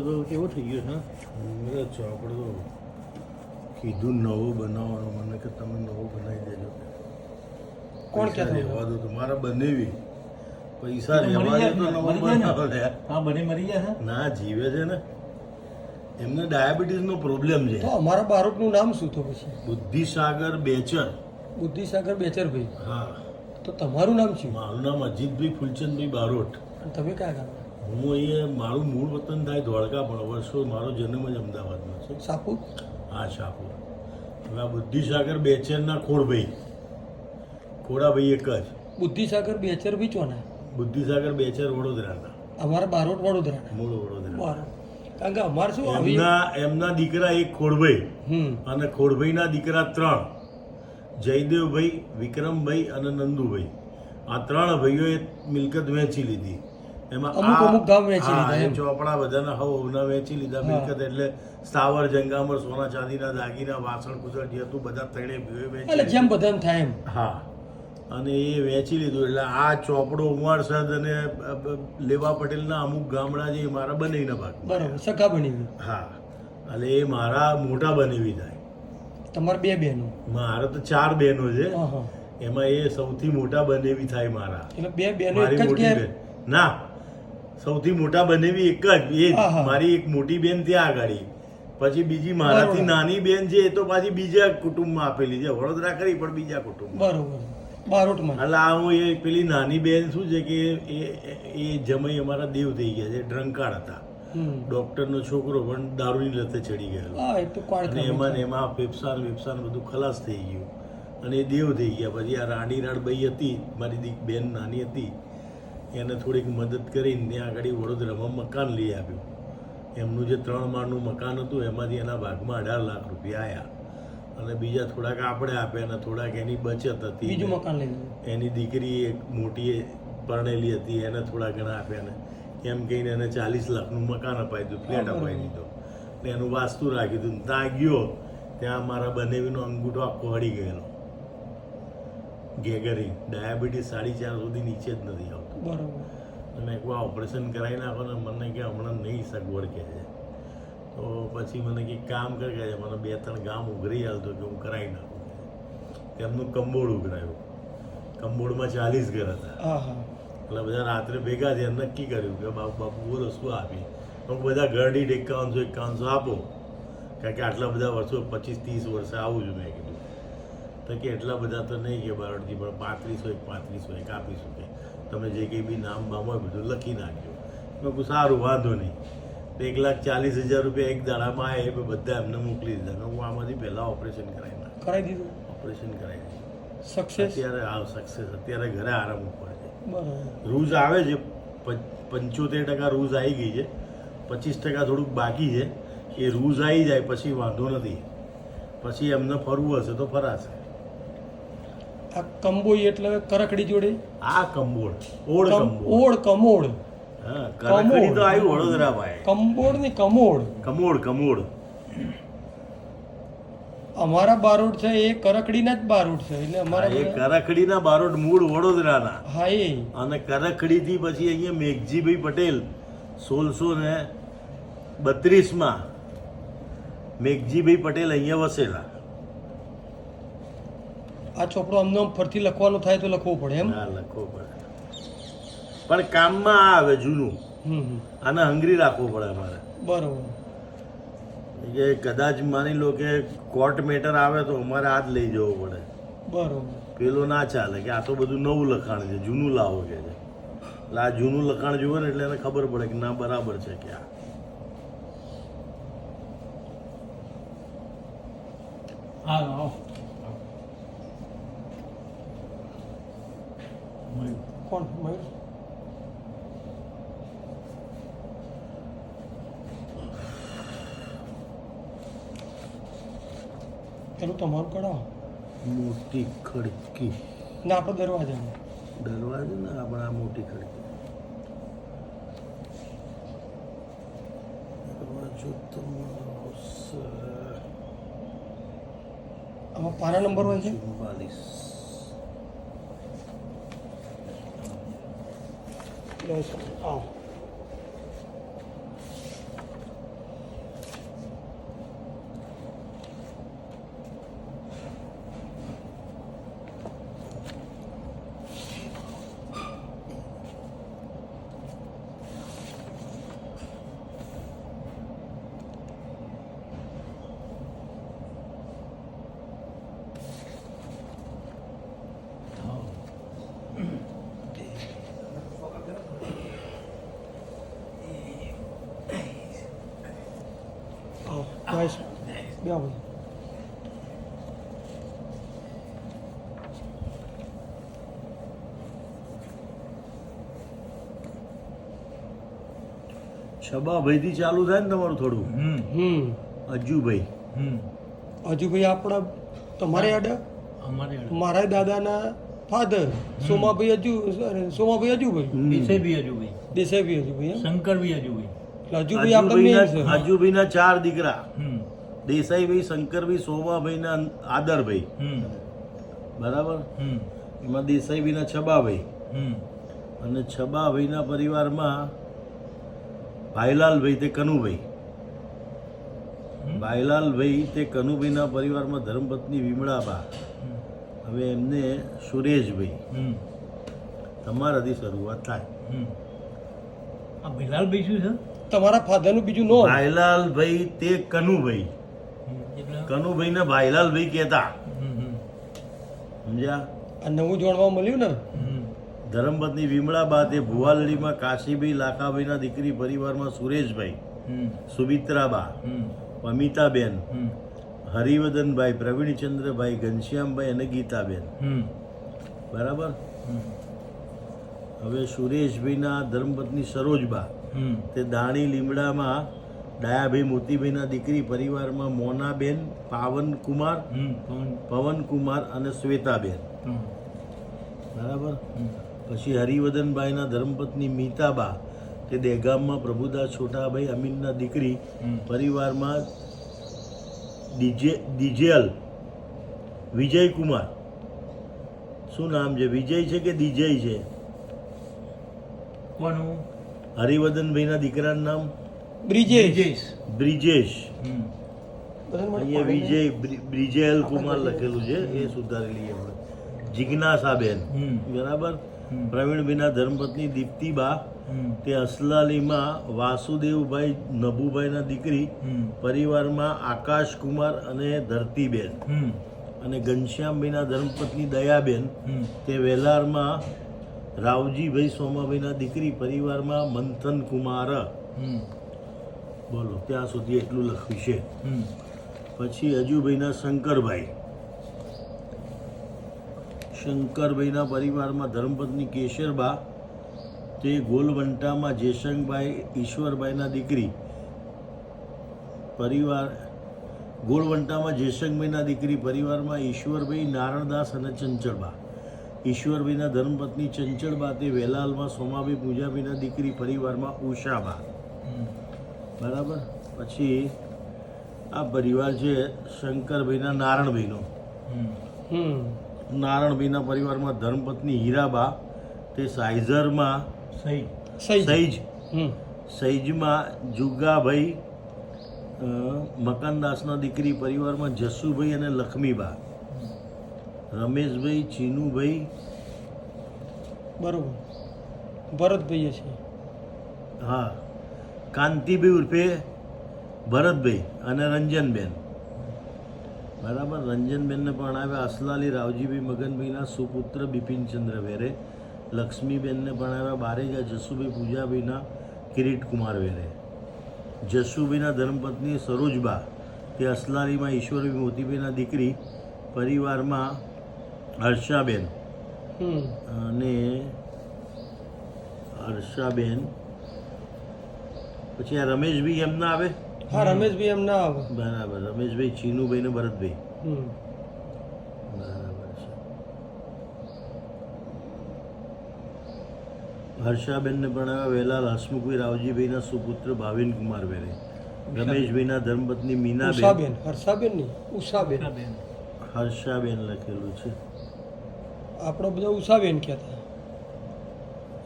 તો કેવો થઈ ગયો છે મેરે ચોપડો તો કીધું નવું બનાવવાનું મને કે તમે નવું બનાવી દેજો. કોણ કે રહેવા દો તમારા બનેવી. પૈસા રહેવા દો તો નવું બનાવો હા બને મરી ગયા ના જીવે છે ને. એમને ડાયાબિટીસનો પ્રોબ્લેમ છે. તો અમારા બારોટનું નામ શું તો પછી? બુદ્ધિસાગર બેચર. બુદ્ધિસાગર બેચર ભાઈ? હા. તો તમારું નામ શું? મારું નામ અજીતભાઈ ફૂલચંદભાઈ બારોટ. તમે કયા ગામના? હું અહીંયા મારું મૂળ વતન થાય દ્વારકા પણ વર્ષો મારો જન્મ જ અમદાવાદમાં છે. સાપુર હા શાપુર હવે આ બુદ્ધિસાગર બેચરના ખોડભાઈ ખોડાભાઈ એક જ. બુદ્ધિસાગર બેચર ચોના? બુદ્ધિસાગર બેચર વડોદરાના. અમારા બારોટ વડોદરાના. મૂળ વડોદરા કારણ કે અમારે શું એમના એમના દીકરા એક ખોડભાઈ અને ખોડભાઈના દીકરા ત્રણ. જયદેવભાઈ વિક્રમભાઈ અને નંદુભાઈ. આ ત્રણ ભાઈઓએ મિલકત વેચી લીધી. એમાં અમુક અમુક ગામ વેચી લીધા એમ. ચોપડા બધાના હવના વેચી લીધા. મિલકત એટલે સ્થાવર જંગામર સોના ચાંદીના દાગીના વાસણ કુસળ હતું બધા તળે ભાઈઓએ વેચી એટલે જેમ. બધાને થાય એમ. હા. અને એ વેચી લીધું. એટલે આ ચોપડો ઉમારસદ અને લેવા પટેલના અમુક ગામડા જે મારા બનેવીના ભાગ બરાબર સખા બની હા. એટલે એ મારા મોટા બનેવી થાય તમારે બે બહેનો. મારે તો ચાર બહેનો છે. એમાં એ સૌથી મોટા બનેવી થાય મારા. એટલે બે બહેનો એક જ મોટી ના. સૌથી મોટા બનેવી એક જ એ મારી એક મોટી બેન ત્યાં આગળ પછી બીજી મારાથી નાની બેન છે એ તો પાછી બીજા કુટુંબમાં આપેલી છે. વડોદરા કરી પણ બીજા કુટુંબ બરોબર. બારોટમાં એટલે આ હું એ પેલી નાની બેન શું છે કે એ એ- જમાઈ અમારા દેવ થઈ ગયા છે ડ્રંકાળ હતા. ડોક્ટરનો છોકરો પણ દારૂની લતે ચડી ગયેલો. અને એમાં એમાં ફેફસાન વેફસાન બધું ખલાસ થઈ ગયું. અને એ દેવ થઈ ગયા. પછી આ રાણી રાણબાઈ હતી મારી દીક બેન નાની હતી. એને થોડીક મદદ કરીને ત્યાં આગળ વડોદરામાં મકાન લઈ આપ્યું એમનું જે ત્રણ માળનું મકાન હતું એમાંથી એના ભાગમાં અઢાર લાખ રૂપિયા આવ્યા અને બીજા થોડાક આપણે આપ્યા અને થોડાક એની બચત હતી. બીજું મકાન લઈ એની દીકરી એક મોટી પરણેલી હતી એને થોડા ઘણા આપ્યા ને. એમ કહીને એને ચાલીસ લાખનું મકાન અપાઈ દીધું ફ્લેટ બરાબર. દીધો. ને એનું વાસ્તુ રાખી દીધું. ત્યાં ગયો ત્યાં મારા બનેવીનો અંગૂઠો આખો હળી ગયેલો. ગેગરી ડાયાબિટીસ સાડી ચાર સુધી નીચે જ નથી આવતું. બરાબર. અને એકવાર ઓપરેશન કરાવી નાખો ને મને કે હમણાં નહીં સગવડ કહે છે. તો પછી મને કે કામ કર છે મને બે ત્રણ ગામ ઉઘરી આવતું કે હું કરાવી નાખું તેમનું કંબોળ ઉઘરાયું. કંબોળમાં ચાલીસ ઘર હતા. એટલે બધા રાત્રે ભેગા થયા નક્કી કર્યું કે બાપુ બાપુ બોલો શું આપી. હું બધા ઘર દીઠ એકાવનસો એકાવનસો આપો. કારણ કે આટલા બધા વર્ષો પચીસ ત્રીસ વર્ષે આવું છું મેં કીધું. તો કે એટલા બધા તો નહીં કે બારોટજી પણ પાંત્રીસો એક પાંત્રીસો એક આપીશું કે તમે જે કંઈ બી નામ બામ હોય બધું લખી નાખજો મેં કહું સારું વાંધો નહીં. એક લાખ ચાલીસ હજાર રૂપિયા એક દાડામાં આવે એ બધા એમને મોકલી દીધા. હું આમાંથી પહેલાં ઓપરેશન કરાવી નાખ. કરાવી દીધું? ઓપરેશન કરાવી દીધું સક્સેસ અત્યારે હા સક્સેસ અત્યારે ઘરે આરામ ઉપર છે. રૂઝ આવે છે. પંચોતેર ટકા રૂઝ આવી ગઈ છે. પચીસ ટકા થોડુંક બાકી છે. એ રૂઝ આવી જાય પછી વાંધો નથી. પછી એમને ફરવું હશે તો ફરાશે. આ કંબોઈ એટલે કરકડી જોડે? આ કંબોળ ઓળ ઓળ કમોડ કરકડી તો આવ્યું વડોદરા ભાઈ કંબોડ ને કમોડ કમોડ કમોડ અમારા બારોટ છે એ કરકડીના જ બારોટ છે એટલે અમારા એ કરકડીના બારોટ મૂળ વડોદરાના. હા એ. અને કરકડીથી પછી અહીંયા મેઘજીભાઈ પટેલ સોળસો ને બત્રીસમાં મેઘજીભાઈ પટેલ અહીંયા વસેલા. આ ચોપડો અમને ફરતી લખવાનું થાય તો લખવું પડે એમ? ના લખવો પડે. પણ કામમાં આ આવે જૂનું. આને હંગરી રાખવું પડે અમારે. બરોબર. કે કદાચ માની લો કે કોર્ટ મેટર આવે તો અમારે આ જ લઈ જવો પડે. બરોબર. પેલો ના ચાલે કે આ તો બધું નવું લખાણ છે જૂનું લાવો કે છે. એટલે આ જૂનું લખાણ જુએ ને એટલે એને ખબર પડે કે ના બરાબર છે કે આ. હા કોણ? મયુર? પેલું તમારું કઢાવો. મોટી ખડકી. ના આપણે દરવાજાનું દરવાજો ને આપણે આ મોટી ખડકી. દરવાજો તમારો આમાં પાના નંબર હોય છે? Dây 啊 બેહો. છબાભાઈ થી ચાલુ થાય ને તમારું થોડું. હમ. અજુભાઈ. હમ. અજુભાઈ આપણા તમારે આડા? અમારે મારા દાદાના ફાધર સોમાભાઈ હજુ સોમાભાઈ અજુભાઈ? દેસાઈ અજુભાઈ. હજુ ભાઈ દેસાઈભાઈ અજુભાઈ એમ? અજુભાઈ. બી હજુ ભાઈ એટલે હજુભાઈ આપણે મેઇન છે. અજુભાઈના અજુભાઈના ચાર દીકરા. હમ. દેસાઈભાઈ શંકરભાઈ સોમાભાઈના આદરભાઈ બરાબર? હમ. એમાં દેસાઈભાઈના છબાભાઈ હમ. અને છબાભાઈના પરિવારમાં ભાઈલાલભાઈ તે કનુભાઈ ભાઈલાલભાઈ તે કનુભાઈના પરિવારમાં ધર્મપત્ની વિમળાબા. હવે એમને સુરેશભાઈ હમ. તમારાથી શરૂઆત થાય. આ બિલાલ ભાઈ શું છે? તમારા ફાધરનું બીજું નો ભાઈલાલભાઈ તે કનુભાઈ હમ, ને કનુભાઈને ભાઈલાલભાઈ કહેતા. સમજ્યા? આ નવું જોડવા મળ્યું ને? ધરમપત્ની વિમળા બા તે ભુવાલડીમાં કાશીભાઈ લાખાભાઈના દીકરી પરિવારમાં સુરેશભાઈ સુમિત્રાબા અમિતાબેન હરિવદનભાઈ પ્રવીણચંદ્રભાઈ ઘનશ્યામભાઈ અને ગીતાબેન. હમ. બરાબર? હમ. હવે સુરેશભાઈના ધર્મપત્ની સરોજબા તે દાણી લીમડામાં ડાયાભાઈ મોતીભાઈના દીકરી પરિવારમાં મોનાબેન પાવનકુમાર પવનકુમાર અને શ્વેતાબેન. બરાબર? પછી હરિવદનભાઈના ધર્મપત્ની મીતાબા. તે દેગામમાં પ્રભુદાસ છોટાભાઈ અમીનના દીકરી પરિવારમાં ડીજે ડીજેલ વિજયકુમાર. શું નામ છે? વિજય છે કે દિજય છે? કોનું? હરિવદનભાઈના દીકરાનું નામ? બ્રિજેશ બ્રિજેશ અહીંયા વિજય બ્રિ- બ્રિજેલ કુમાર લખેલું છે એ સુધારી લઈએ આપણે જિજ્ઞાસાબેન. હમ. બરાબર. પ્રવીણભાઈના ધર્મપત્ની દીપ્તિબા. તે અસલાલીમાં વાસુદેવભાઈ નભુભાઈના દીકરી પરિવારમાં આકાશકુમાર અને ધરતીબેન. હમ. અને ઘનશ્યામભાઈના ધર્મપત્ની દયાબેન. તે વેલારમાં રાવજીભાઈ સોમાભાઈના દીકરી પરિવારમાં મંથન કુમાર. હમ. બોલો ત્યાં સુધી એટલું લખ્યું છે. પછી અજુભાઈના શંકરભાઈ. શંકરભાઈના પરિવારમાં ધર્મપત્ની કેશરબા તે ગોલવંટામાં જયશંકભાઈ ઈશ્વરભાઈના દીકરી. પરિવાર ગોળવંટામાં જયશંકભાઈના દીકરી પરિવારમાં ઈશ્વરભાઈ નારણદાસ અને ચંચળબા. ઈશ્વરભાઈના ધર્મપત્ની ચંચળબા તે વેલાલમાં સોમાભાઈ પૂજાભાઈના દીકરી પરિવારમાં ઉષાબા. બરાબર? પછી આ પરિવાર છે શંકરભાઈના નારણભાઈનો. નારણભાઈના પરિવારમાં ધર્મપત્ની હીરાબા તે સાઈઝરમાં સૈજ સૈજમાં જુગાભાઈ મકાનદાસના દીકરી પરિવારમાં જસુભાઈ અને લક્ષ્મીબા. રમેશભાઈ ચીનુભાઈ. બરોબર. ભરતભાઈ છે. હા. કાંતિભાઈ ઉર્ફે ભરતભાઈ અને રંજનબેન. બરાબર? રંજનબેનને પણ આવ્યા અસલાલી રાવજીભાઈ મગનભાઈના સુપુત્ર બિપિનચંદ્ર વેરે. લક્ષ્મીબેનને પણ આવ્યા બારેજા જસુભાઈ પૂજાભાઈના કિરીટકુમાર વેરે. જસુભાઈના ધર્મપત્ની સરોજબા તે અસલાલીમાં ઈશ્વરભાઈ મોતીભાઈના દીકરી પરિવારમાં હર્ષાબેન અને હર્ષાબેન પછી આ રમેશભાઈ એમના આવે? હા રમેશભાઈ એમ ના આવે. બરાબર રમેશભાઈ ચીનુભાઈ ને ભરતભાઈ. હમ. બરાબર છે. હર્ષાબેનને પણ આવ્યા વેલાલ હસમુખભાઈ રાવજીભાઈના સુપુત્ર ભાવિન કુમાર વેરે રમેશભાઈના ધર્મપત્ની મીનાબેન. બેન હર્ષાબેનની ઉષાબેન. બેન હર્ષાબેન લખેલું છે. આપણો બધા ઉષાબેન કહેતા.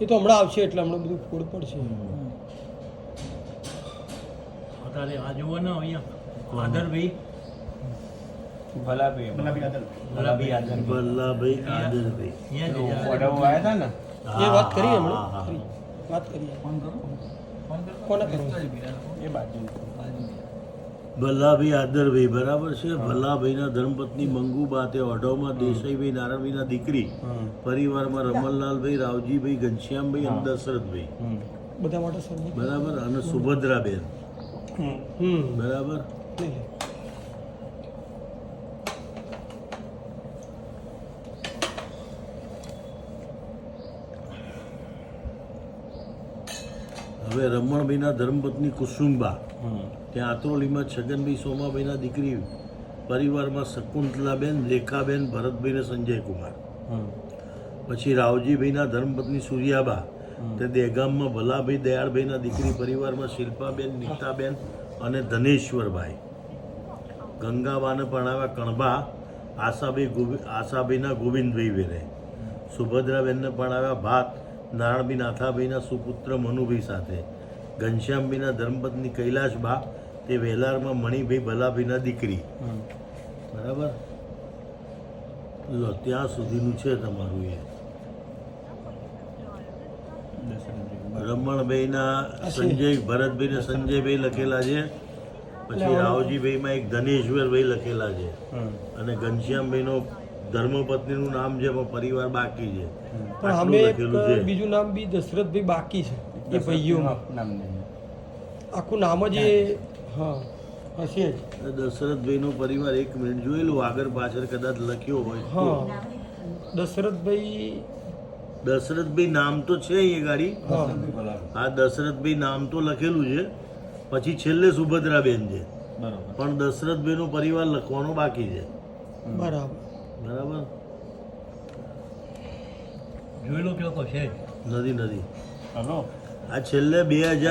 એ તો હમણાં આવશે એટલે હમણાં બધું ફોડ પડશે. અત્યારે આ જુઓ ને અહીંયા. આદરભાઈ. ભલાભાઈ ભલાભાઈ આદર ભલ્લાભાઈ આદરભાઈ. અહીંયા આવ્યા હતા ને? એ વાત કરીએ હમણાં. હા, કરી. હા. વાત કોને કરવું એ બાજુ. ભલ્લાભાઈ આદરભાઈ બરાબર છે? ભલ્લાભાઈના ધર્મપત્ની મંગુબા તે ઓઢવમાં દેસાઈભાઈ નારાયણભાઈના દીકરી. પરિવારમાં રમણલાલભાઈ રાવજીભાઈ ઘનશ્યામભાઈ અને દશરથભાઈ. બધા માટે બરાબર? અને સુભદ્રાબેન. બરાબર. હવે રમણભાઈના ધર્મપત્ની કુસુમબા ત્યાં આત્રોલીમાં છગનભાઈ સોમાભાઈના દીકરી પરિવારમાં શકુંતલાબેન રેખાબેન ભરતભાઈ ને સંજયકુમાર. પછી રાવજીભાઈના ધર્મપત્ની સૂર્યાબા. તે દેગામમાં ભલાભાઈ દયાળભાઈના દીકરી પરિવારમાં શિલ્પાબેન નીતાબેન અને ધનેશ્વરભાઈ. ગંગાબાને પરણાવ્યા કણબા આશાભાઈ ગોવિ આશાભાઈના ગોવિંદભાઈ વેરે. સુભદ્રાબેનને પરણાવ્યા ભાત નારાયણભાઈ નાથાભાઈના સુપુત્ર મનુભાઈ સાથે. ઘનશ્યામભાઈના ધર્મપત્ની કૈલાશબા તે વેલારમાં મણિભાઈ ભલાભાઈના દીકરી. બરાબર? લો ત્યાં સુધીનું છે તમારું એ. રમણભાઈના સંજય ભરતભાઈ ને સંજયભાઈ લખેલા છે. પછી રાવજીભાઈમાં એક ધનેશ્વરભાઈ લખેલા છે. અને ઘનશ્યામભાઈનો ધર્મપત્નીનું નામ છે પણ પરિવાર બાકી છે. પણ અમે બીજું નામ બી દશરથભાઈ બાકી છે એ ભાઈઓમાં. નામ આખું નામ જ એ હા. હશે જ. દશરથભાઈનો પરિવાર એક મિનિટ જોયેલું આગળ પાછળ કદાચ લખ્યો હોય. હા. દશરથભાઈ દશરથભાઈ નામ તો છે અહીંયા ગાડી. હા. આ દશરથભાઈ નામ તો લખેલું છે. પછી છેલ્લે સુભદ્રાબેન છે. પણ દશરથભાઈ નો પરિવાર લખવાનો બાકી છે. બરાબર. બરાબર? જોયેલો કેવો છે. નથી નથી. હલો. આ છેલ્લે બે હજાર